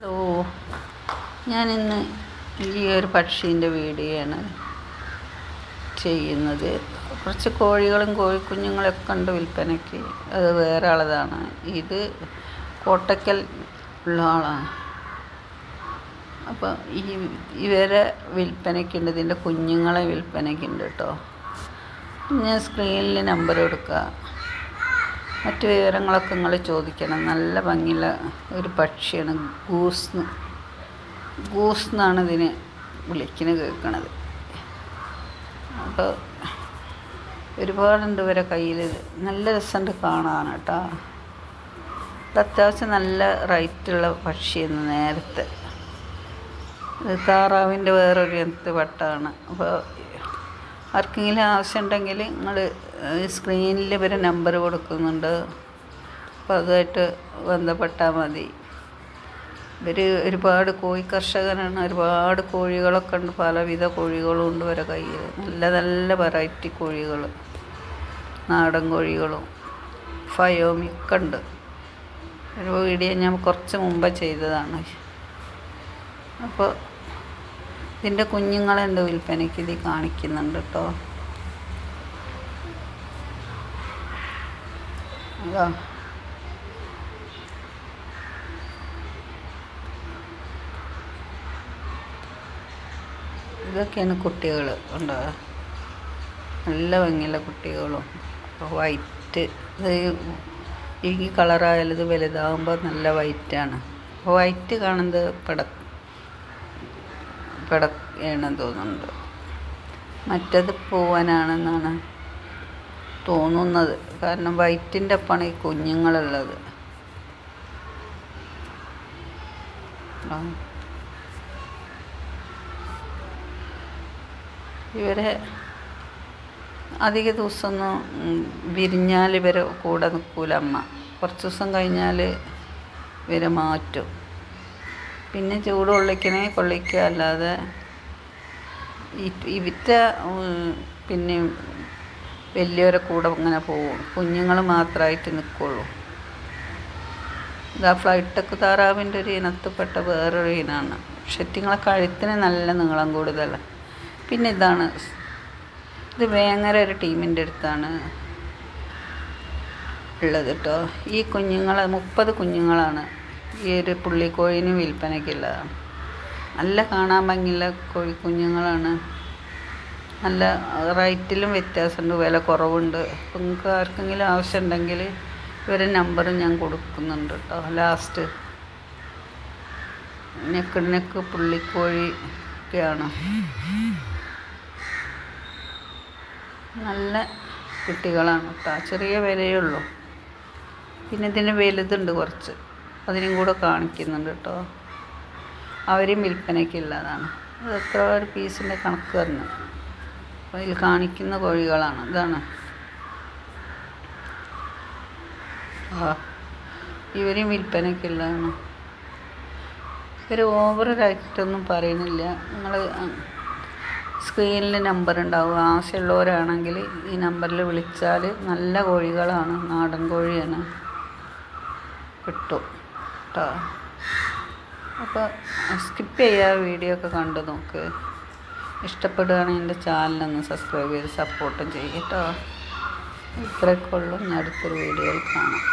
ഓ ഞാനിന്ന് ഈ ഒരു പക്ഷീന്റെ വീഡിയോ ആണ് ചെയ്യുന്നത്. കുറച്ച് കോഴികളും കോഴിക്കുഞ്ഞുങ്ങളൊക്കെ ഉണ്ട് വിൽപ്പനയ്ക്ക്. അത് വേറെ ആളതാണ്. ഇത് കോട്ടക്കൽ ഉള്ള ആളാണ് അപ്പോൾ ഈ ഇവരെ വിൽപ്പനയ്ക്കുണ്ട്. ഇതിന്റെ കുഞ്ഞുങ്ങളെ വിൽപ്പനയ്ക്കുണ്ട് കേട്ടോ. ഞാൻ സ്ക്രീനിൽ നമ്പർ കൊടുക്കുക മറ്റു വിവരങ്ങളൊക്കെ നിങ്ങൾ ചോദിക്കണം. നല്ല ഭംഗിയുള്ള ഒരു പക്ഷിയാണ് ഗൂസ് ഗൂസ് എന്നാണ് ഇതിന് വിളിക്കുന്നത് കേൾക്കണത്. അപ്പോൾ ഒരുപാടുണ്ട് ഇവരെ കയ്യിൽ നല്ല രസമുണ്ട് കാണാൻ കേട്ടോ. ഇത് അത്യാവശ്യം നല്ല റൈറ്റുള്ള പക്ഷിയെന്ന് നേരത്തെ. താറാവിന്റെ വേറൊരു എന്ത് വട്ടമാണ് അപ്പോൾ ആർക്കെങ്കിലും ആവശ്യമുണ്ടെങ്കിൽ നിങ്ങൾ സ്ക്രീനിൽ ഇവരെ നമ്പർ കൊടുക്കുന്നുണ്ട്. അപ്പോൾ അതുമായിട്ട് ബന്ധപ്പെട്ടാൽ മതി. ഇവർ ഒരുപാട് കോഴി കർഷകനാണ് ഒരുപാട് കോഴികളൊക്കെ ഉണ്ട്. പലവിധ കോഴികളും ഉണ്ട് ഇവരെ കയ്യിൽ. നല്ല നല്ല വെറൈറ്റി കോഴികൾ. നാടൻ കോഴികളും. ഫയോമിക്ക ഉണ്ട്. ഒരു വീഡിയോ ഞാൻ കുറച്ച് മുമ്പ് ചെയ്തതാണ്. അപ്പോൾ ഇതിന്റെ കുഞ്ഞുങ്ങളുണ്ട് വിൽപ്പനയ്ക്ക് ഇത് കാണിക്കുന്നുണ്ട് കേട്ടോ ഇതൊക്കെയാണ് കുട്ടികൾ ഉണ്ടോ നല്ല ഭംഗിയുള്ള കുട്ടികളും. വൈറ്റ് ഇത് ഈ കളറായാലും ഇത് വലുതാകുമ്പോൾ നല്ല വൈറ്റാണ്. വൈറ്റ് കാണുന്നത് പട പടയാണെന്ന് തോന്നുന്നുണ്ട്. മറ്റത് പൂവനാണെന്നാണ് തോന്നുന്നത്. കാരണം വൈറ്റിന്റെ ഒപ്പമാണ് ഈ കുഞ്ഞുങ്ങളുള്ളത്. ഇവരെ അധിക ദിവസമൊന്നും വിരിഞ്ഞാൽ ഇവരെ കൂടെ നിൽക്കൂല അമ്മ. കുറച്ച് ദിവസം കഴിഞ്ഞാൽ ഇവരെ മാറ്റും. പിന്നെ ചൂട് കൊള്ളിക്കണേ കൊള്ളിക്കുക. അല്ലാതെ ഇവിറ്റ പിന്നെ വലിയവരെ കൂടെ ഇങ്ങനെ പോവും. കുഞ്ഞുങ്ങൾ മാത്രമായിട്ട് നിൽക്കുള്ളൂ. ഇതാ ഫ്ലൈറ്റക്ക് താറാവിന്റെ ഒരു ഇനത്തിൽപ്പെട്ട വേറൊരു ഇനമാണ് ഷെറ്റിങ്ങളെ കഴുത്തിന് നല്ല നീളം കൂടുതലാണ്. പിന്നെ ഇതാണ്. ഇത് വേങ്ങര ഒരു ടീമിന്റെ അടുത്താണ് ഉള്ളത് കേട്ടോ. ഈ കുഞ്ഞുങ്ങൾ മുപ്പത് കുഞ്ഞുങ്ങളാണ്. ഈ ഒരു പുള്ളിക്കോഴിന് വിൽപ്പനയ്ക്കുള്ളതാണ് നല്ല കാണാൻ ഭംഗിയുള്ള കോഴിക്കുഞ്ഞുങ്ങളാണ്. നല്ല റേറ്റിലും വ്യത്യാസമുണ്ട് വില കുറവുണ്ട്. അപ്പം നിങ്ങൾക്ക് ആർക്കെങ്കിലും ആവശ്യമുണ്ടെങ്കിൽ ഇവരെ നമ്പറും ഞാൻ കൊടുക്കുന്നുണ്ട് കേട്ടോ ലാസ്റ്റ്. നെക്ക് നെക്ക് പുള്ളിക്കോഴി ഒക്കെയാണ്. നല്ല കുട്ടികളാണ് കേട്ടോ ചെറിയ വിലയേ ഉള്ളൂ. പിന്നെ ഇതിന് വലുതുണ്ട് കുറച്ച്. അതിനും കൂടെ കാണിക്കുന്നുണ്ട് കേട്ടോ. അവരും വിൽപ്പനയ്ക്കുള്ളതാണ് അത് എത്ര ഒരു പീസിന്റെ കണക്ക് തന്നെ. അപ്പോൾ ഇതിൽ കാണിക്കുന്ന കോഴികളാണ്. ഇതാണ്. ആ ഇവരും വിൽപ്പനയ്ക്കുള്ളതാണ് ഇവർ ഓവർ റേറ്റൊന്നും പറയുന്നില്ല. നിങ്ങൾ സ്ക്രീനിൽ നമ്പർ ഉണ്ടാവും. ആവശ്യമുള്ളവരാണെങ്കിൽ ഈ നമ്പറിൽ വിളിച്ചാൽ നല്ല കോഴികളാണ്. നാടൻ കോഴിയാണ്. കിട്ടും. കേട്ടോ. അപ്പോൾ സ്കിപ്പ് ചെയ്യുക വീഡിയോ ഒക്കെ കണ്ടു നോക്ക്. ഇഷ്ടപ്പെടുകയാണെങ്കിൽ എന്റെ ചാനലൊന്ന് സബ്സ്ക്രൈബ് ചെയ്ത് സപ്പോർട്ടും ചെയ്യും കേട്ടോ. ഇത്രയൊക്കെ ഉള്ളൂ. ഞാൻ അടുത്തൊരു വീഡിയോയിൽ കാണാം.